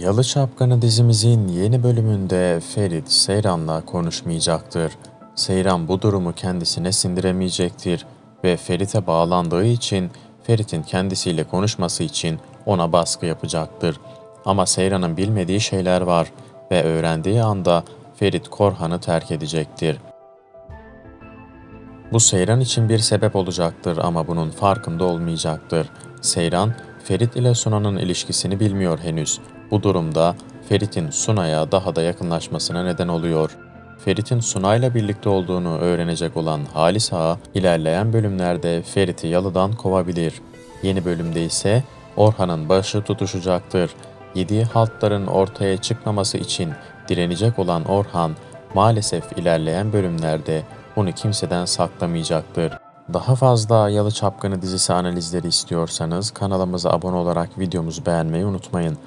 Yalı Çapkını dizimizin yeni bölümünde Ferit Seyran'la konuşmayacaktır. Seyran bu durumu kendisine sindiremeyecektir ve Ferit'e bağlandığı için Ferit'in kendisiyle konuşması için ona baskı yapacaktır. Ama Seyran'ın bilmediği şeyler var ve öğrendiği anda Ferit Korhan'ı terk edecektir. Bu Seyran için bir sebep olacaktır ama bunun farkında olmayacaktır. Seyran, Ferit ile Suna'nın ilişkisini bilmiyor henüz. Bu durumda Ferit'in Suna'ya daha da yakınlaşmasına neden oluyor. Ferit'in Suna'yla birlikte olduğunu öğrenecek olan Halis Ağa, ilerleyen bölümlerde Ferit'i yalıdan kovabilir. Yeni bölümde ise Orhan'ın başı tutuşacaktır. Yediği haltların ortaya çıkmaması için direnecek olan Orhan, maalesef ilerleyen bölümlerde bunu kimseden saklamayacaktır. Daha fazla Yalı Çapkını dizisi analizleri istiyorsanız kanalımıza abone olarak videomuzu beğenmeyi unutmayın.